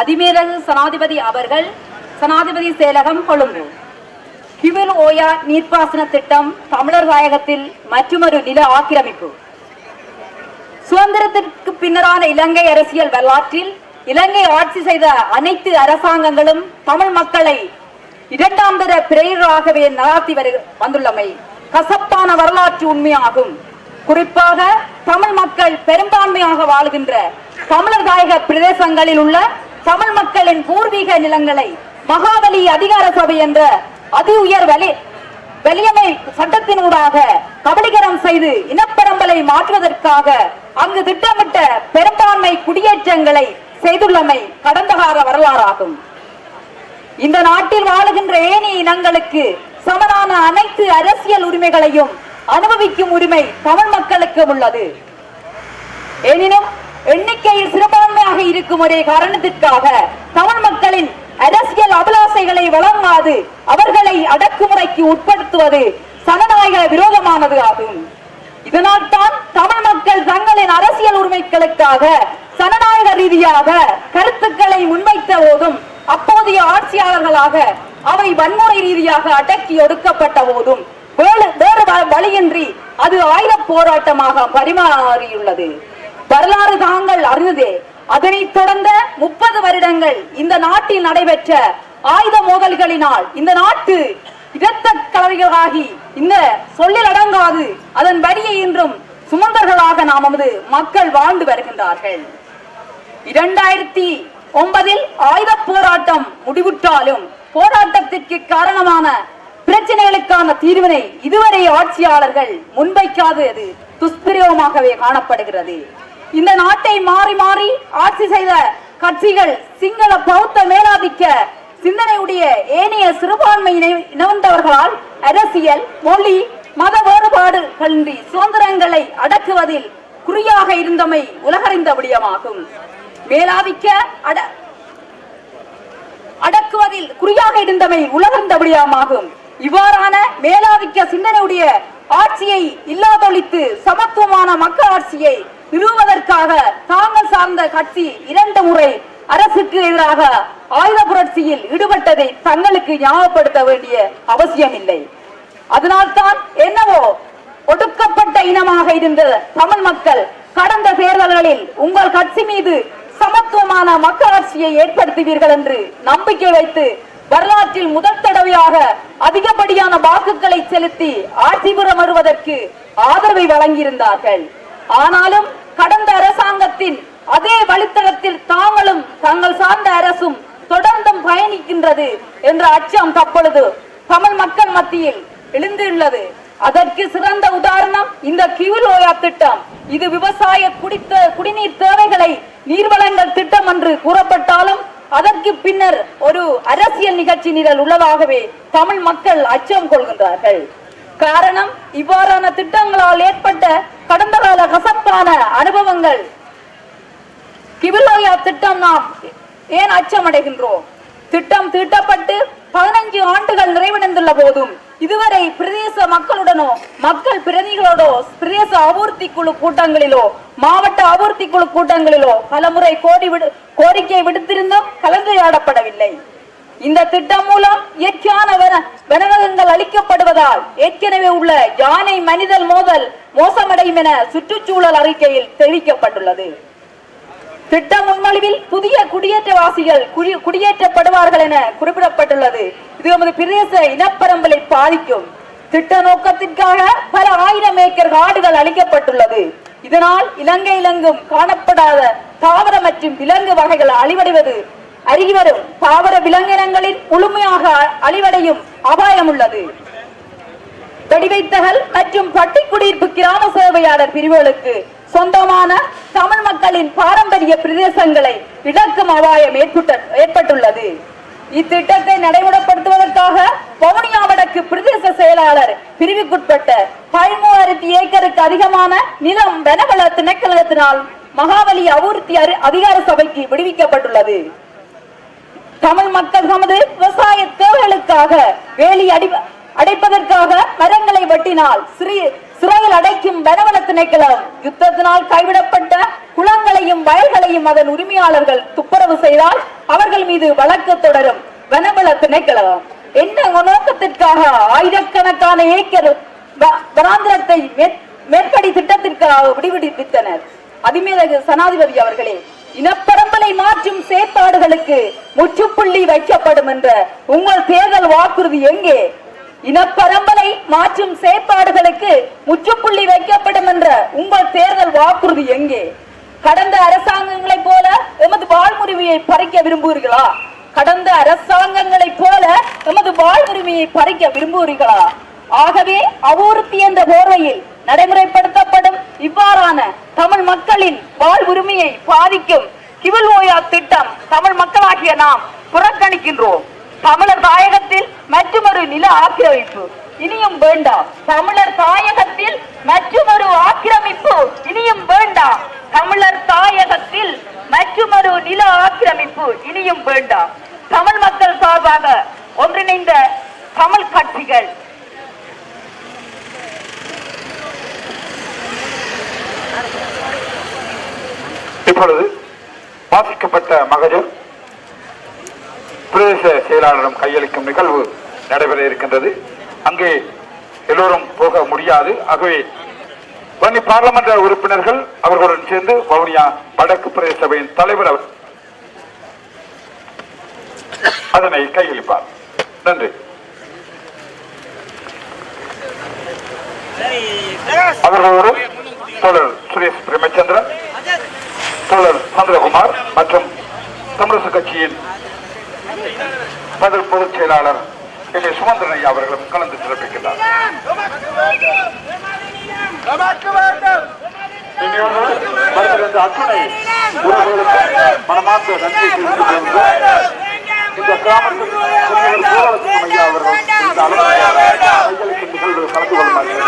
அதிமேலகு சனாதிபதி அவர்கள் சனாதிபதி செயலகம் கொழும்பு. கிவில் ஓயா நீர்ப்பாசன திட்டம் தமிழர் தாயகத்தில் மற்றொரு நில ஆக்கிரமிப்பு. சுதந்திரத்திற்கு பின்னரான இலங்கை அரசியல் வரலாற்றில் இலங்கை ஆட்சி செய்த அனைத்து அரசாங்கங்களும் தமிழ் மக்களை இரண்டாம் தர பிறையராகவே நடாத்தி வரு வந்துள்ளமை கசப்பான வரலாற்று உண்மையாகும். குறிப்பாக தமிழ் மக்கள் பெரும்பான்மையாக வாழ்கின்ற தமிழர் தாயக பிரதேசங்களில் உள்ள தமிழ் மக்களின் பூர்வீக நிலங்களை மகாபலி அதிகார சபை என்ற அதி உயர் வலி வெளியமை சட்டத்தினூடாக கபலீகரம் செய்து இனப்பெரம்பலை மாற்றுவதற்காக அங்கு திட்டமிட்ட பெரும்பான்மை குடியேற்றங்களை செய்துள்ளமை கடந்த கால வரலாறாகும். இந்த நாட்டில் வாழுகின்ற ஏனி இனங்களுக்கு சமனான அனைத்து அரசியல் உரிமைகளையும் அனுபவிக்கும் உரிமை தமிழ் மக்களுக்கு உள்ளது. எனினும் எண்ணிக்கையில் சிறுபான்மையாக இருக்கும் ஒரே காரணத்திற்காக தமிழ் மக்களின் அரசியல் அபிலாசைகளை வழங்காது அவர்களை அடக்குமுறைக்கு உட்படுத்துவது சனநாயக விரோதமானது ஆகும். இதனால் தான் தமிழ் மக்கள் தங்களின் அரசியல் உரிமைகளுக்காக சனநாயக ரீதியாக கருத்துக்களை முன்வைத்த போதும் அப்போதைய ஆட்சியாளர்களாக அவை வன்முறை ரீதியாக அடக்கி ஒடுக்கப்பட்ட போதும் வேறு வேறு வழியின்றி அது ஆயுத போராட்டமாக பரிமாறியுள்ளது. வரலாறு தாங்கள் அறிந்ததே. அதனைத் தொடர்ந்த முப்பது வருடங்கள் இந்த நாட்டில் நடைபெற்ற ஆயுத மோதல்களினால் இந்த நாட்டு இரத்த கலவைகளாகி இந்த சொல்லில் அடங்காது. அதன் வரியை இன்றும் சுமந்தர்களாக நமது மக்கள் வாழ்ந்து வருகின்றார்கள். இரண்டாயிரத்தி ஒன்பதில் ஆயுத போராட்டம் முடிவுற்றாலும் போராட்டத்திற்கு காரணமான பிரச்சனைகளுக்கான தீர்வினை இதுவரை ஆட்சியாளர்கள் முன்வைக்காதது துஷ்பிரயோகமாகவே காணப்படுகிறது. இந்த நாட்டை மாறி மாறி ஆட்சி செய்த கட்சிகள் சிங்கள பௌத்த மேலாதிக்க சிந்தனையுடைய ஏனைய சிறுபான்மை இன- இனவந்தவர்களால் அரசியல் மொழி மத வேறுபாடுகளின்றி சுதந்திரங்களை அடக்குவதில் குறியாக இருந்தமை உலகறிந்த விடயமாகும். மேலாதிக்க அட அடக்குவதில் குறியாக இருந்தமை உலகறிந்த விடயமாகும். இவ்வாறான மேலாதிக்க சிந்தனையுடைய ஆட்சியை இல்லாதொழித்து சமத்துவமான மக்கள் ஆட்சியை நிறுவுவதற்காக தாங்கள் சார்ந்த கட்சி இரண்டு முறை அரசுக்கு எதிராக ஆயுத புரட்சியில் ஈடுபட்டதை தங்களுக்கு ஞாபகப்படுத்த வேண்டிய அவசியமில்லை. அதனால்தான் என்னவோ ஒடுக்கப்பட்ட இனமாக இருந்த தமிழ் மக்கள் கடந்த தேர்தல்களில் உங்கள் கட்சி மீது சமத்துவமான மக்களாட்சியை ஏற்படுத்துவீர்கள் என்று நம்பிக்கை வைத்து வரலாற்றில் முதல் தடவையாக அதிகப்படியான வாக்குகளை செலுத்தி ஆட்சி புறம் வருவதற்கு ஆதரவை வழங்கியிருந்தார்கள். ஆனாலும் கடந்த அரசாங்கத்தின் அதே வழித்தடத்தில் தாங்களும் தங்கள் சார்ந்த அரசும் தொடர்ந்தும் பயணிக்கின்றது என்ற அச்சம் தற்பொழுது தமிழ் மக்கள் மத்தியில் எழுந்துள்ளது. அதற்கு சிறந்த உதாரணம் இந்த கியூலோயா திட்டம். இது விவசாய குடித்த குடிநீர் தேவைகளை நீர்வளங்கள் திட்டம் என்று கூறப்பட்டாலும் அதற்கு பின்னர் ஒரு அரசியல் நிகழ்ச்சி நிரல் உள்ளதாகவே தமிழ் மக்கள் அச்சம் கொள்கின்றார்கள். காரணம் இவ்வாறான திட்டங்களால் ஏற்பட்ட கடந்த கால கசப்பான அனுபவங்கள். கிபிலோயா திட்டம் நாம் ஏன் அச்சமடைகின்றோம்? திட்டம் தீட்டப்பட்டு பதினஞ்சு ஆண்டுகள் நிறைவடைந்துள்ள போதும் இதுவரை பிரதேச மக்களுடனோ மக்கள் பிரதிகளோடோ பிரதேச அபூர்த்தி குழு கூட்டங்களிலோ மாவட்ட அபூர்த்தி குழு கூட்டங்களிலோ பலமுறை கோடி விடு கோரிக்கை விடுத்திருந்தும் கலந்துரையாடப்படவில்லை. இந்த திட்டம் மூலம் இயற்கையான வனவகங்கள் அளிக்கப்படுவதால் ஏற்கனவே உள்ள யானை மனிதல் மோதல் மோசமடையும் என சுற்றுச்சூழல் அறிக்கையில் தெரிவிக்கப்பட்டுள்ளது. திட்ட முன்மொழிவில் புதிய குடியேற்றவாசிகள் குடி- குடியேற்றப்படுவார்கள் என குறிப்பிடப்பட்டுள்ளது. இது நமது பிரதேச இனப்பரம்பலை பாதிக்கும். திட்ட நோக்கத்திற்காக பல ஆயிரம் ஏக்கர் காடுகள் அளிக்கப்பட்டுள்ளது இதனால் இலங்கை இலங்கும் காணப்படாத தாவர மற்றும் விலங்கு வகைகள் அழிவடைவது அருகிவரும் தாவர விலங்கினங்களின் முழுமையாக அழிவடையும் அபாயம் உள்ளது வெடிவைத்தகல் மற்றும் பட்டிக்குடியிருப்பு கிராம சேவையாளர் பிரிவுகளுக்கு சொந்தமான தமிழ் மக்களின் பாரம்பரிய பிரதேசங்களை இழக்கும் அபாயம் ஏற்பட்டுள்ளது. இத்திட்டத்தை நடைமுறைப்படுத்துவதற்காக வவுனியா வடக்கு பிரதேச செயலாளர் பிரிவுக்குட்பட்ட பதிமூவாயிரத்தி ஏக்கருக்கு அதிகமான நிலம் வனவள திணைக்களத்தினால் மகாபலி அபிவிருத்தி அதிகார சபைக்கு விடுவிக்கப்பட்டுள்ளது. தமிழ் மக்கள் தமது விவசாய தேவைகளுக்காக வேலி அடி அடைப்பதற்காக மரங்களை வெட்டினால் சிறு சிறையில் அடைக்கும் வனவள திணைக்களம் யுத்தத்தினால் கைவிடப்பட்ட குளங்களையும் வயல்களையும் அதன் உரிமையாளர்கள் துப்புரவு செய்தால் அவர்கள் மீது வழக்கு தொடரும் வனவள திணைக்களம். என்ன நோக்கத்திற்காக ஆயிரக்கணக்கான ஏக்கர் வ- மேற்- மேற்படி திட்டத்திற்காக விடுவித்தனர். அதிமேலகு சனாதிபதி அவர்களே இனப்பரம்பலை மாற்றும் செயற்பாடுகளுக்கு முற்றுப்புள்ளி வைக்கப்படும் என்ற உங்கள் தேர்தல் வாக்குறுதி எங்கே? இனப்பரம்பலை மாற்றும் செயற்பாடுகளுக்கு முற்றுப்புள்ளி வைக்கப்படும் என்ற உங்கள் தேர்தல் வாக்குறுதி எங்கே? கடந்த அரசாங்கங்களைப் போல எமது வாழ்முரிமையை பறிக்க விரும்புகிறீர்களா? கடந்த அரசாங்கங்களைப் போல எமது வாழ்வுரிமையை பறிக்க விரும்புகிறீர்களா? ஆகவே அபூர்த்தி என்ற போர்வையில் நடைமுறைப்படுத்தப்படும் இவ்வாறான தமிழ் மக்களின் வாழ்வுரிமையை பாதிக்கும் சிவில் ஓயா திட்டம் தமிழ் மக்களாகிய நாம் புறக்கணிக்கின்றோம். தமிழர் தாயகத்தில் மற்றொரு நில ஆக்கிரமிப்பு இனியும் வேண்டாம் தமிழர் தாயகத்தில் மற்றொரு ஆக்கிரமிப்பு இனியும் வேண்டாம் தமிழர் தாயகத்தில் மற்றொரு நில ஆக்கிரமிப்பு இனியும் வேண்டாம் தமிழ் மக்கள் சார்பாக ஒன்றிணைந்த தமிழ் கட்சிகள் வாசிக்கப்பட்ட மகஜர் பிரதேச செயலாளரும் கையளிக்கும் நிகழ்வு நடைபெற இருக்கின்றது. அங்கே எல்லோரும் போக முடியாது. ஆகவே வன்னி பாராளுமன்ற உறுப்பினர்கள் அவர்களுடன் சேர்ந்து வவுனியா வடக்கு பிரதேச சபையின் தலைவர் அவர் அதனை கையளிப்பார். நன்றி. அவர்களோடு தொடர் சுரேஷ் பிரேமச்சந்திரன் தோழர் சந்திரகுமார் மற்றும் தமிழரசு கட்சியின் பதில் பொதுச் செயலாளர் என் சுமந்திரன் ஐயா அவர்களும் கலந்து சிறப்பிக்கிறார் அத்துணை மனமார்ந்த நன்றியை இந்த கிராமத்தில் ஐயா அவர்கள் இந்த அளவு கலந்து கொள்வார்கள்